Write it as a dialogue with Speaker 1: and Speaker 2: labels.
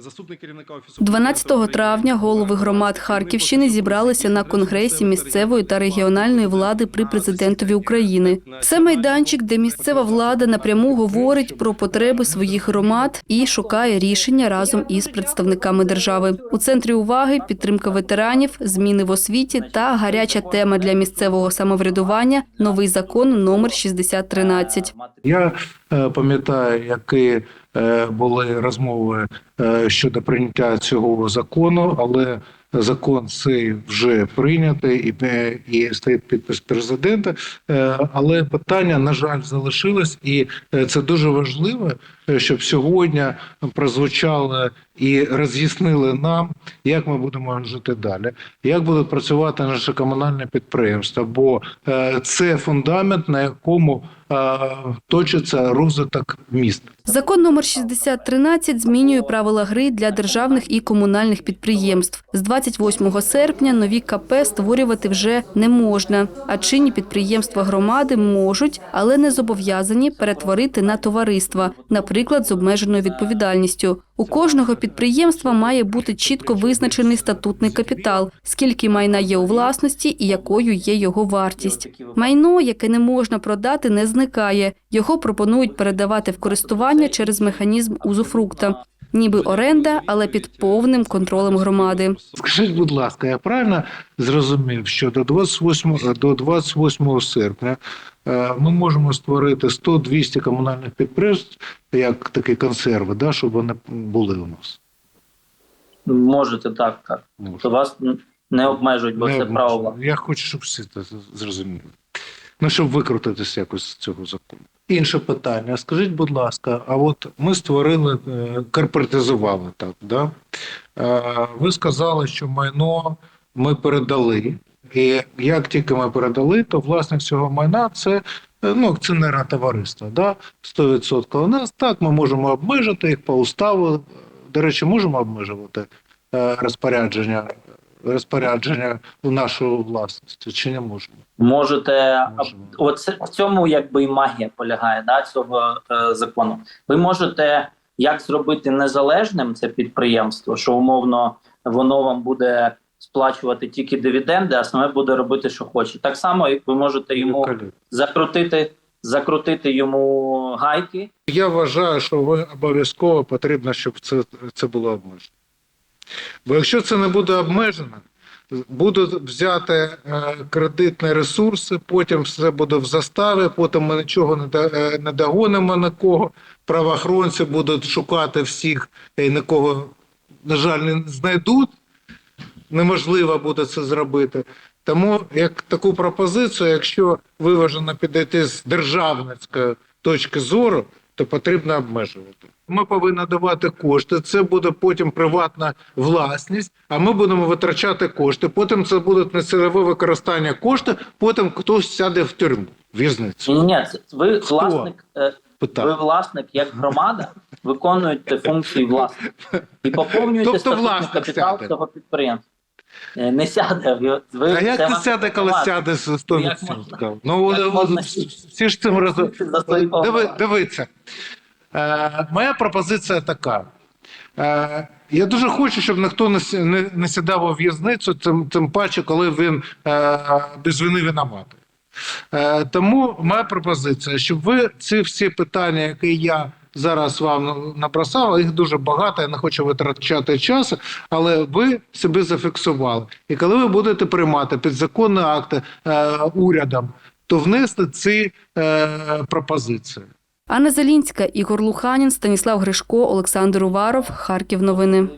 Speaker 1: Заступник керівника офісу
Speaker 2: 12 травня голови громад Харківщини зібралися на конгресі місцевої та регіональної влади при президентові України. Це майданчик, де місцева влада напряму говорить про потреби своїх громад і шукає рішення разом із представниками держави. У центрі уваги підтримка ветеранів, зміни в освіті та гаряча тема для місцевого самоврядування новий закон номер 6013.
Speaker 3: Я е, пам'ятаю, які е, були розмови щодо прийняття цього закону, але закон цей вже прийнятий і, е, і стоїть підпис президента. Е, Але питання, на жаль, залишилось, і е, це дуже важливо, е, щоб сьогодні прозвучало і роз'яснили нам, як ми будемо жити далі, як будуть працювати наші комунальні підприємства, бо е, це фундамент, на якому е, точиться розвиток міст.
Speaker 2: Закон номер 6013 змінює правила гри для державних і комунальних підприємств. З 28 серпня нові КП створювати вже не можна, а чинні підприємства громади можуть, але не зобов'язані перетворити на товариства, наприклад, з обмеженою відповідальністю. У кожного підприємства має бути чітко визначений статутний капітал, скільки майна є у власності і якою є його вартість. Майно, яке не можна продати, не зникає. Його пропонують передавати в користування через механізм узуфрукта. Ніби оренда, але під повним контролем громади.
Speaker 3: Скажіть, будь ласка, я правильно зрозумів, що до 28, до 28 серпня е, ми можемо створити 100-200 комунальних підприємств як такі консерви, да, щоб вони були у нас.
Speaker 4: Можете так, так.
Speaker 3: Можна.
Speaker 4: То вас не обмежують, бо
Speaker 3: Не
Speaker 4: це право.
Speaker 3: Я хочу, щоб всі це зрозуміли. Ну, щоб викрутитися якось з цього закону. Інше питання. Скажіть, будь ласка, а от ми створили, е, корпоратизували так, да? Е, Ви сказали, що майно ми передали. І як тільки ми передали, то власник цього майна це е, ну, акціонерне товариство. Да? 100% у нас так, ми можемо обмежити їх по уставу. До речі, можемо обмежувати розпорядження, розпорядження у нашу власність, чи не можемо?
Speaker 4: Можете
Speaker 3: Можемо.
Speaker 4: оце в цьому якби і магія полягає да, цього е, закону. Ви можете як зробити незалежним це підприємство, що умовно воно вам буде сплачувати тільки дивіденди, а саме буде робити, що хоче. Так само, як ви можете йому закрутити, закрутити йому гайки.
Speaker 3: Я вважаю, що ви обов'язково потрібно, щоб це, це було обмежено. Бо якщо це не буде обмежено, будуть взяти е, кредитні ресурси, потім все буде в заставі, потім ми нічого не, е, догонимо на кого. Правоохоронці будуть шукати всіх і нікого, на жаль, не знайдуть. Неможливо буде це зробити. Тому як таку пропозицію, якщо виважено підійти з державницької точки зору, то потрібно обмежувати. Ми повинні давати кошти. Це буде потім приватна власність, а ми будемо витрачати кошти. Потім це буде нецільове використання коштів, потім хтось сяде в тюрму, в в'язницю.
Speaker 4: Ні, ви власник. е, Ви власник як громада виконуєте функції власника і поповнюєте
Speaker 3: Тобто
Speaker 4: статутний
Speaker 3: власник
Speaker 4: капітал
Speaker 3: сяде.
Speaker 4: цього підприємства. Е, Не сяде. Ви, ви-
Speaker 3: А як ти сяде, коли сяде з
Speaker 4: Як
Speaker 3: 100%? Ну,
Speaker 4: Як можна
Speaker 3: всі ж цим.
Speaker 4: За
Speaker 3: Диви, дивіться. Е, моя пропозиція така. Е, я дуже хочу, щоб ніхто не, не, не сідав у в'язницю, тим, тим паче, коли він е, без вини винуватий. Е, тому моя пропозиція, щоб ви ці всі питання, які я зараз вам набросав, їх дуже багато, я не хочу витрачати час, але ви себе зафіксували. І коли ви будете приймати підзаконні акти е, урядом, то внести ці е, пропозиції.
Speaker 2: Анна Залінська, Ігор Луханін, Станіслав Гришко, Олександр Уваров, Харків. Новини.